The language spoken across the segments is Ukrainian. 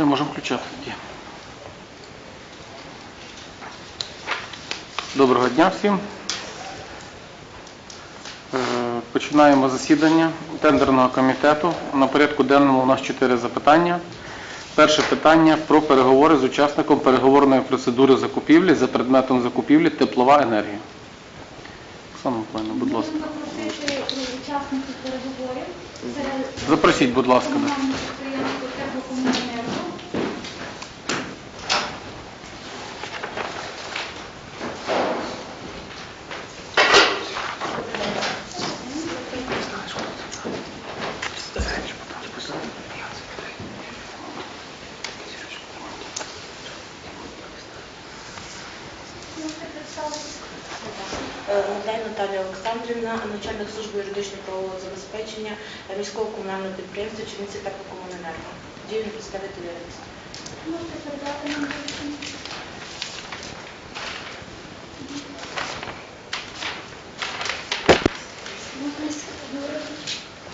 Все, можемо включати тоді. Доброго дня всім. Е, Починаємо засідання тендерного комітету. На порядку денному у нас чотири запитання. Перше питання про переговори з учасником переговорної процедури закупівлі за предметом закупівлі теплова енергія. Оксана Миколаївна, будь ласка. Це Запросіть, будь ласка. да. комунальне підприємство «Теплокомуненерго». Можете представитися? Надай Наталія Олександрівна, начальник служби юридичного правового забезпечення міського комунального підприємства Чернівці теплокомуненерго. Дійний представитель юриста. Можете передати нам?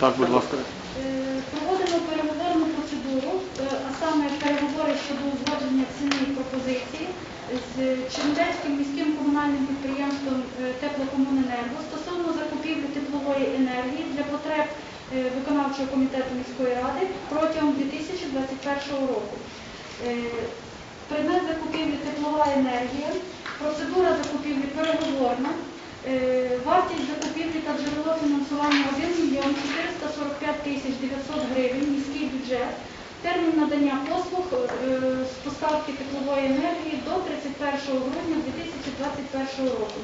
Так, будь ласка. Е, Проводимо переговорну процедуру, саме переговори щодо узгодження ціни і пропозиції з Чернівецьким міським комунальним підприємством е, Теплокомуненерго стосовно закупівлі теплової енергії для потреб е, виконавчого комітету міської ради протягом 2021 року. Е, Предмет закупівлі теплова енергія, процедура закупівлі переговорна, Вартість закупівлі та джерело фінансування 1 мільйон 445 тисяч 900 гривень, міський бюджет. Термін надання послуг е, з поставки теплової енергії до 31 грудня 2021 року.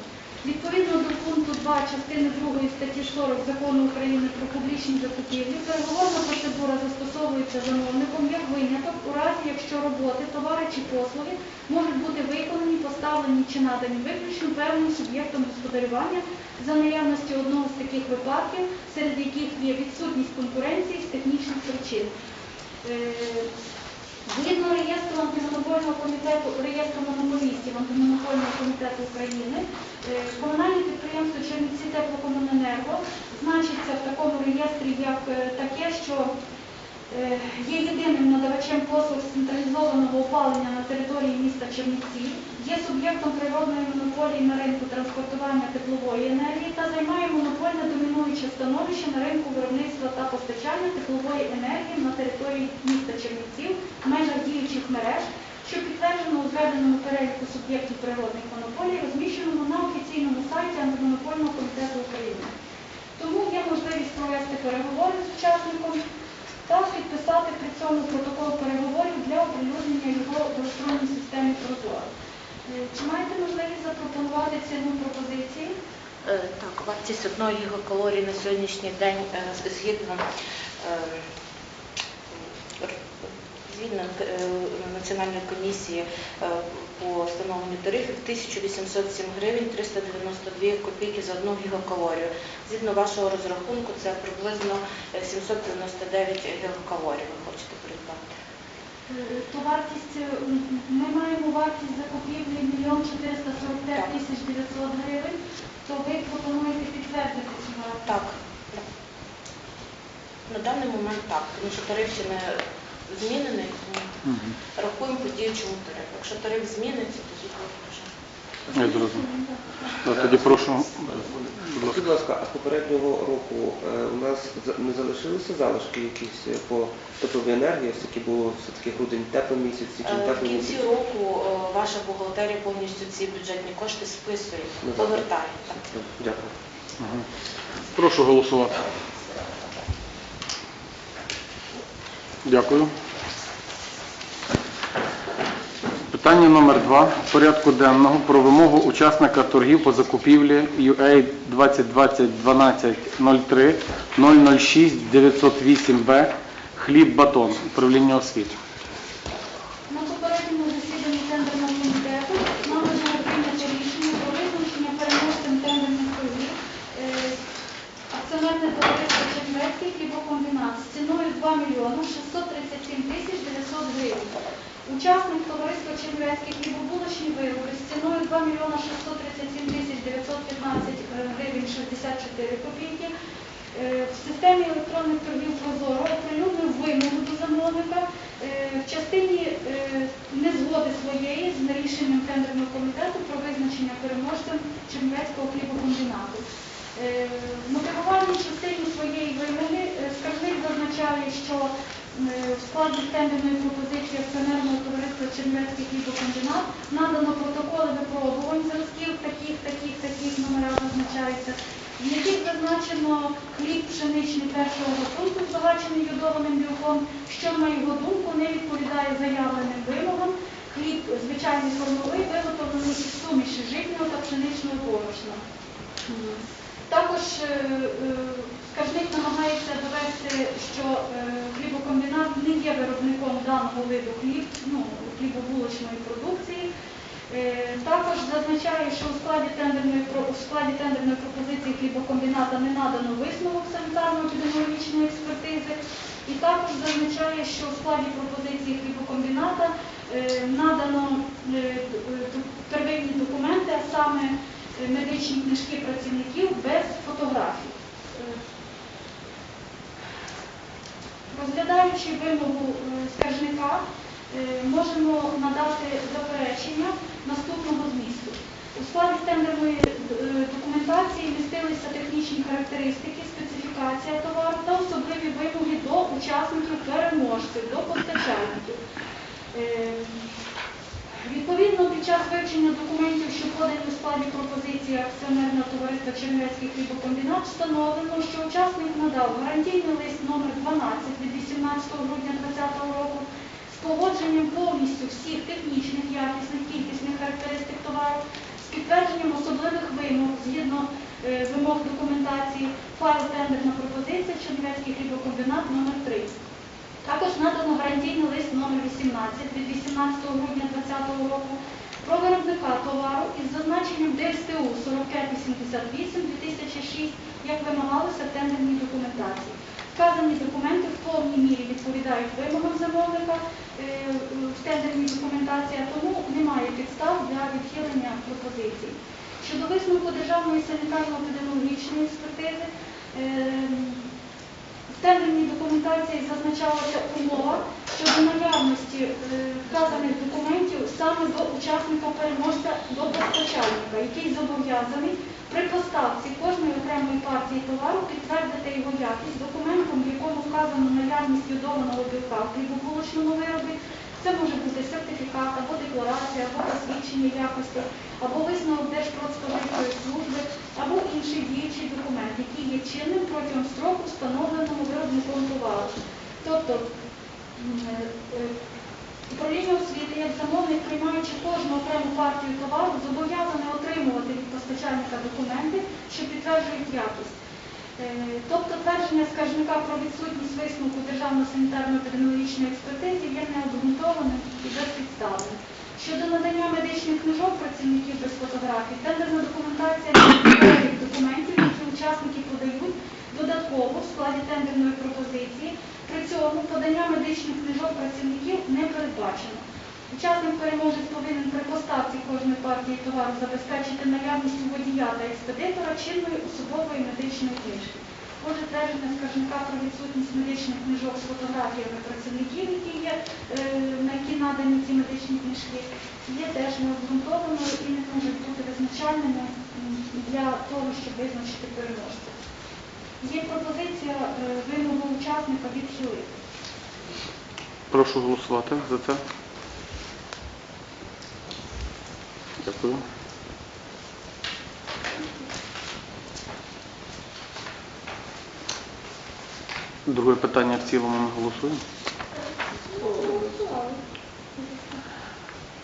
Відповідно до пункту 2 частини 2 статті 40 Закону України про публічні закупівлі, переговорна процедура застосовується замовником як виняток у разі, якщо роботи, товари чи послуги можуть бути виконані, поставлені чи надані виключно певним суб'єктом господарювання за наявності одного з таких випадків, серед яких є відсутність конкуренції з технічних причин. Е, Згідно реєстру антимонопольного комітету, реєстру монополістів антимонопольного комітету України, е, комунальне підприємство Чернівці теплокомуненерго значиться в такому реєстрі як е, таке, що є єдиним надавачем послуг централізованого опалення на території міста Чернівці, є суб'єктом природної монополії на ринку транспортування теплової енергії та займає монопольне домінуюче становище на ринку виробництва постачання теплової енергії на території міста Чернівців в межах діючих мереж, що підтверджено у зведеному переліку суб'єктів природних монополій, розміщеному на офіційному сайті Антимонопольного комітету України. Тому є можливість провести переговори з учасником та підписати при цьому протокол переговорів для оприлюднення його в електронній системі Прозоро. Е, Чи маєте можливість запропонувати ціну пропозиції? Е, Так, вартість одної гігакалорії на сьогоднішній день е, згідно е, згідно Національної комісії по встановленню тарифів 1807 гривень 392 копійки за одну гігакалорію. Згідно вашого розрахунку, це приблизно е, 799 гігакалорій ви хочете придбати. То вартість, е, ми маємо вартість закупівлі 1 445 тисяч 900 гривень, то ви пропонуєте підтвердити цю вартість? Так. На даний момент так, тому що тариф ще не змінений, тому рахуємо по діючому тарифу. Якщо тариф зміниться, то звідти вже. Я зрозумів. Да, Тоді прошу, будь ласка. а з попереднього року е, у нас за- не залишилися залишки якісь е, по тепловій енергії, оскільки було все-таки грудень теплий місяць, Е, січень В теплий кінці місяць? року е, ваша бухгалтерія повністю ці бюджетні кошти списує, Ну, так. повертає. Так, Дякую. Мгм. Прошу голосувати. Дякую. Питання номер два порядку денного про вимогу учасника торгів по закупівлі UA 2020-1203 006 908Б хліб батон управління освіти. На попередньому засіданні тендерного комітету нами було прийнято рішення про визначення переможцем тендерних торгів е, акціонерне товариство Чернівецький хлібокомбінат з ціною 2 мільйони 637 тисяч 900 гривень. Учасник товариства Чернівецький хлібобулочні вироби з ціною 2 мільйона 637 тисяч 915 гривень 64 копійки. Е, в системі електронних торгів Прозоро оприлюднив вимогу до замовника е, в частині е, незгоди своєї з рішенням тендерного комітету про визначення переможцем Чернівецького хлібокомбінату. В мотивувальній частині своєї вимоги скаржник зазначає, що в складі тендерної пропозиції акціонерного товариства Чернівецький хлібокомбінат надано протоколи випробувань зразків, таких, таких, таких номера зазначаються, в яких зазначено хліб пшеничний першого гатунку, збагачений йодованим білком, що, на його думку, не відповідає заявленим вимогам. Хліб звичайний формовий, виготовлений із суміші житнього та пшеничного борошна. Також е, е, скаржник намагається довести, що е, хлібокомбінат не є виробником даного виду хліб, ну, хлібобулочної продукції. Е, Також зазначає, що у складі тендерної у складі тендерної пропозиції хлібокомбіната не надано висновок санітарно-епідеміологічної експертизи. І також зазначає, що у складі пропозиції хлібокомбіната е, надано первинні документи, а саме медичні книжки працівників без фотографій. Е, Розглядаючи вимогу е, скаржника, е, можемо надати заперечення наступного змісту. У складі тендерної е, документації містилися технічні характеристики, специфікація товару та особливі вимоги до учасників переможців, до постачальників. Відповідно, під час вивчення документів, що подані у складі пропозиції акціонерного товариства Чернівецький хлібокомбінат, встановлено, що учасник надав гарантійний лист номер 12 від 18 грудня 2020 року з погодженням повністю всіх технічних, якісних, кількісних характеристик товару, з підтвердженням особливих вимог згідно е, вимог документації, файл тендерна пропозиція Чернівецький хлібокомбінат номер 3 також надано гарантійний лист номер 18 від 18 грудня 2020 року про виробника товару із зазначенням ДСТУ 4588 2006, як вимагалося в тендерній документації. Вказані документи в повній мірі відповідають вимогам замовника е, в тендерній документації, а тому немає підстав для відхилення пропозицій. Щодо висновку Державної санітарно-епідеміологічної експертизи, е, в тендерній документації зазначалася умова щодо наявності е, вказаних документів саме до учасника переможця до постачальника, який зобов'язаний при поставці кожної окремої партії товару підтвердити його якість документом, в якому вказано наявність йодованого білка в хлібобулочному виробі. Це може бути сертифікат або декларація, або посвідчення якості, або висновок Держпродспоживчої служби, або інший діючий документ, який є чинним протягом строку, встановленого виробником товару. Тобто е, е, управління освіти, як замовник, приймаючи кожну окрему партію товару, зобов'язане отримувати від постачальника документи, що підтверджують якість. Е, Тобто твердження скаржника про відсутність висновку Державної санітарно-епідеміологічної експертизи є необґрунтованим і безпідставним. Щодо надання медичних книжок працівників без фотографій, тендерна документація документів, які учасники подають додатково в складі тендерної пропозиції. При цьому подання медичних книжок працівників не передбачено. Учасник переможець повинен при поставці кожної партії товару забезпечити наявність у водія та експедитора чинної особової медичної книжки. Отже, твердження скаржника про відсутність медичних книжок з фотографіями працівників, які є, е, на які надані ці медичні книжки, є теж необґрунтованою і не можуть бути визначальними для того, щоб визначити переможця. Є пропозиція е, вимогу учасника відхилити. Прошу голосувати за це. Дякую. Друге питання в цілому ми голосуємо.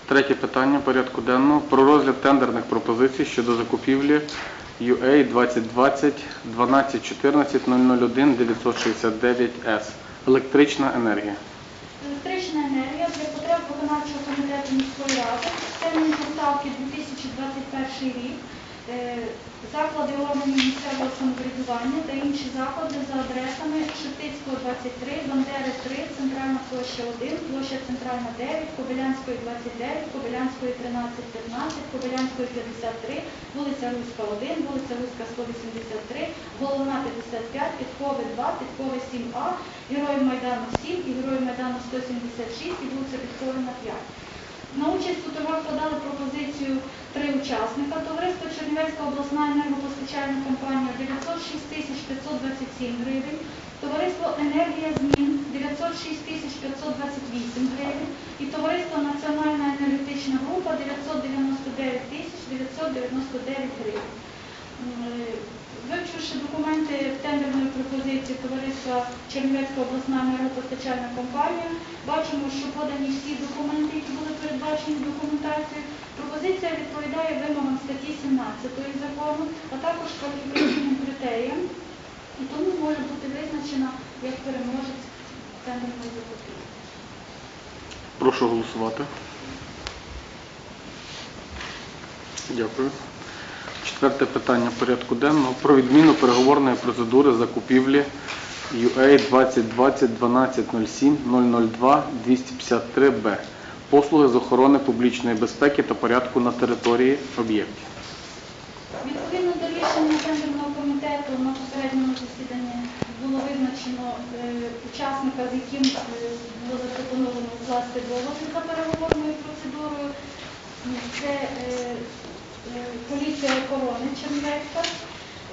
Третє питання порядку денного про розгляд тендерних пропозицій щодо закупівлі UA 2020 1214 001 969 с Електрична енергія. Електрична енергія виконавчого комітету міської ради. Термін поставки 2021 рік заклади органів місцевого самоврядування та інші заклади за адресами Шептицького 23, Бандери 3, Центральна площа 1, площа Центральна 9, Кобилянської 29, Кобилянської 13-15, Кобилянської 53, вулиця Руська 1, вулиця Руська 183, Головна 55, Підкови 2, Підкови 7А, Героїв Майдану 7 і Героїв Майдану 176 і вулиця Підковина 5. На участь у торгах подали пропозицію три учасника. Товариство Чернівецька обласна енергопостачальна компанія 906 тисяч 527 гривень. Товариство Енергія Змін 906 тисяч 528 гривень. І товариство Національна енергетична група 999 тисяч 999 гривень. Е, Вивчивши документи тендерної пропозиції товариства Чернівецька обласна енергопостачальна компанія, бачимо, що подані всі документи, які були передбачені в документації. Пропозиція відповідає вимогам статті 17 закону, а також кваліфікаційним критеріям, і тому може бути визначена як переможець тендерної закупівлі. Прошу голосувати. Дякую. Четверте питання порядку денного про відміну переговорної процедури закупівлі UA 2020 1207 002 253 б Послуги з охорони публічної безпеки та порядку на території об'єктів. Відповідно до рішення тендерного комітету на попередньому засіданні було визначено е, учасника, з яким е, було запропоновано укласти договір за переговорною процедурою. Це е, поліція охорони Чернівецька.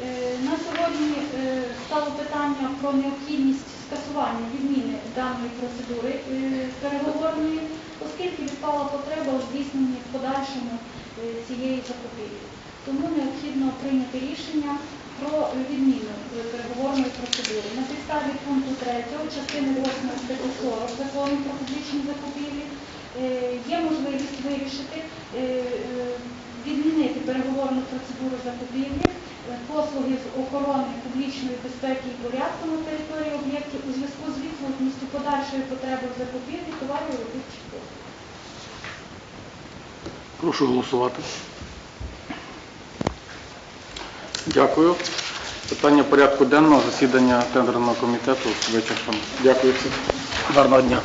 Е, На сьогодні е, стало питання про необхідність скасування відміни даної процедури е, переговорної, оскільки відпала потреба у здійсненні в подальшому е, цієї закупівлі. Тому необхідно прийняти рішення про відміну е, переговорної процедури. На підставі пункту 3 частини 8 статті 40 закону про публічні закупівлі е, є можливість вирішити е, е, відмінити переговорну процедуру закупівлі, е, послуги з охорони публічної безпеки і порядку на території об'єктів у зв'язку з відсутністю подальшої потреби в закупівлі товарів робіт чи послуг. Прошу голосувати. Дякую. Питання порядку денного засідання тендерного комітету вичерпано. Дякую всім. Гарного дня.